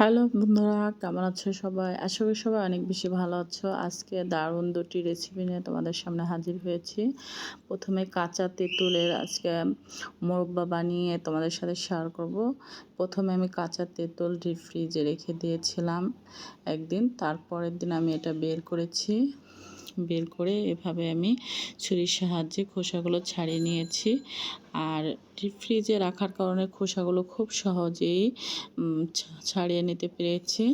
Hello বন্ধুরা, কেমন আছো সবাই? আশা করি সবাই অনেক বেশি ভালো আছো। আজকে দারুণ দুটি রেসিপি নিয়ে তোমাদের সামনে হাজির হয়েছি। প্রথমে কাঁচা তেঁতুলের আজকে মোরব্বা বানিয়ে তোমাদের সাথে শেয়ার করব। প্রথমে আমি কাঁচা তেঁতুল ডিপ ফ্রিজে রেখে দিয়েছিলাম একদিন, তারপরের দিন আমি এটা বের করেছি। বের করে এভাবে আমি ছুরির সাহায্যে খোসাগুলো ছাড়িয়ে নিয়েছি। আর ফ্রিজে রাখার কারণে খোসাগুলো খুব সহজেই ছাড়িয়ে নিতে পেরেছি।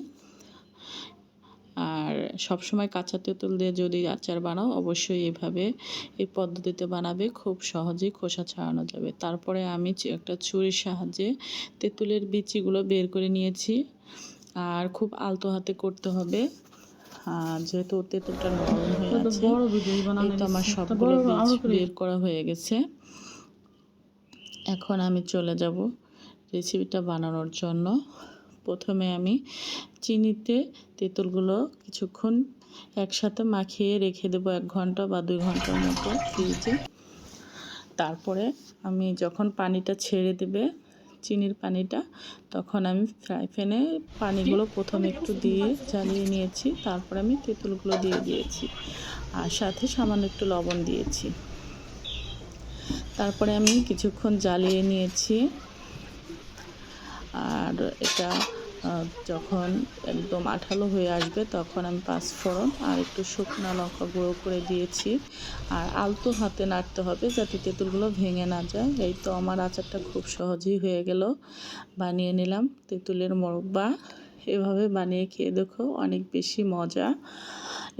আর সব সময় কাঁচা তেঁতুল দিয়ে যদি আচার বানাও, অবশ্যই এভাবে এই পদ্ধতিতে বানাবে, খুব সহজেই খোসা ছাড়ানো যাবে। তারপরে আমি একটা ছুরির সাহায্যে তেঁতুলের বিচিগুলো বের করে নিয়েছি। আর খুব আলতো হাতে করতে হবে। যেহেতু তেঁতুলটা নরম হয়ে আছে এই তো আমার সবগুলো বীজ বের করা হয়ে গেছে। এখন আমি চলে যাব রেসিপিটা বানানোর জন্য। প্রথমে আমি চিনিতে তেঁতুলগুলো কিছুক্ষণ একসাথে মাখিয়ে রেখে দেবো এক ঘণ্টা বা দুই ঘণ্টার মতো ফ্রিজে। তারপরে আমি যখন পানিটা ছেড়ে দেবে চিনির পানিটা, তখন আমি ফ্রাই প্যানে পানিগুলো প্রথমে একটু দিয়ে জ্বালিয়ে নিয়েছি, তারপর আমি তেঁতুলগুলো দিয়ে দিয়েছি আর সাথে সামান্য একটু লবণ দিয়েছি। তারপরে আমি কিছুক্ষণ জ্বালিয়ে নিয়েছি আর এটা যখন একদম আঠালো হয়ে আসবে, তখন আমি পাঁচফোড়ন আর একটু শুকনো লঙ্কা গুঁড়ো করে দিয়েছি। আর আলতো হাতে নাড়তে হবে যাতে তেঁতুলগুলো ভেঙে না যায়। এই তো আমার আচারটা খুব সহজেই হয়ে গেল। বানিয়ে নিলাম তেঁতুলের মোরব্বা। এভাবে বানিয়ে খেয়ে দেখো অনেক বেশি মজা।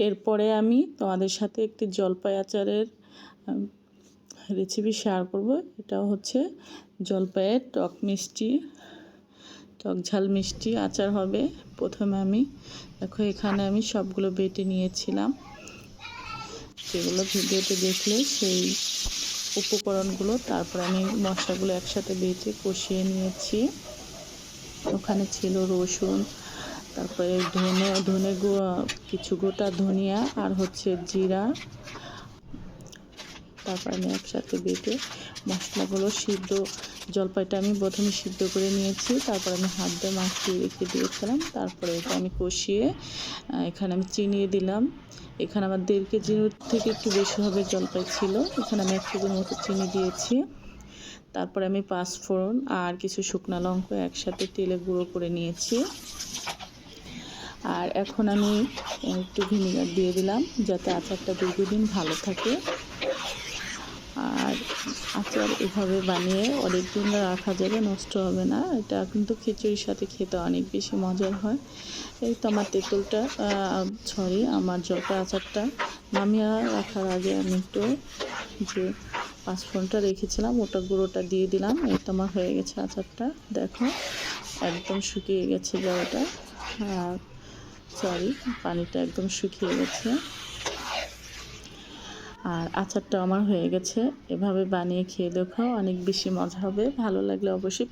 এরপরে আমি তোমাদের সাথে একটি জলপাই আচারের রেসিপি শেয়ার করব। এটাও হচ্ছে জলপাইয়ের টক মিষ্টি। টক ঝাল মিষ্টি আচার হবে প্রথমে আমি। দেখো, এখানে আমি সবগুলো বেটে নিয়েছিলাম। সেগুলো ভিডিওতে দেখলে সেই উপকরণগুলো, তারপর আমি মশলাগুলো একসাথে বেটে কষিয়ে নিয়েছি। ওখানে ছিল রসুন, তারপরে ধনে ধনে কিছু গোটা ধনিয়া, আর হচ্ছে জিরা। তারপর আমি একসাথে বেটে মশলাগুলো সিদ্ধ, জলপাইটা আমি প্রথমে সিদ্ধ করে নিয়েছি, তারপর আমি হাত দিয়ে মাখিয়ে রেখে দিয়েছিলাম, তারপরে এটা আমি কষিয়ে এখানে আমি চিনিয়ে দিলাম। এখানে আমার দেড় কেজির থেকে একটু বেশি হবে জলপাই ছিল, এখানে আমি এক কেজির মতো চিনি দিয়েছি। তারপরে আমি পাঁচফোড়ন আর কিছু শুকনা লঙ্কা একসাথে তেলে গুঁড়ো করে নিয়েছি। আর এখন আমি একটু ভিনিগার দিয়ে দিলাম, যাতে আচারটা দীর্ঘদিন ভালো থাকে। আর আচার এভাবে বানিয়ে অনেক দিন রাখা যাবে, নষ্ট হবে না। এটা কিন্তু খিচুড়ির সাথে খেতে অনেক বেশি মজার হয়। এই তো আমার তেঁতুলটা সরি আমার জলটা আচারটা নামিয়ে রাখার আগে আমি একটু যে পাঁচফোড়নটা রেখেছিলাম, ওটা গুঁড়োটা দিয়ে দিলাম। এই তো আমার হয়ে গেছে আচারটা। দেখো, একদম শুকিয়ে গেছে জলটা। আর সরি পানিটা একদম শুকিয়ে গেছে। আর আচারটা আমার হয়ে গেছে। এভাবে বানিয়ে খেয়ে দেখাও অনেক বেশি মজা হবে। ভালো লাগলে অবশ্যই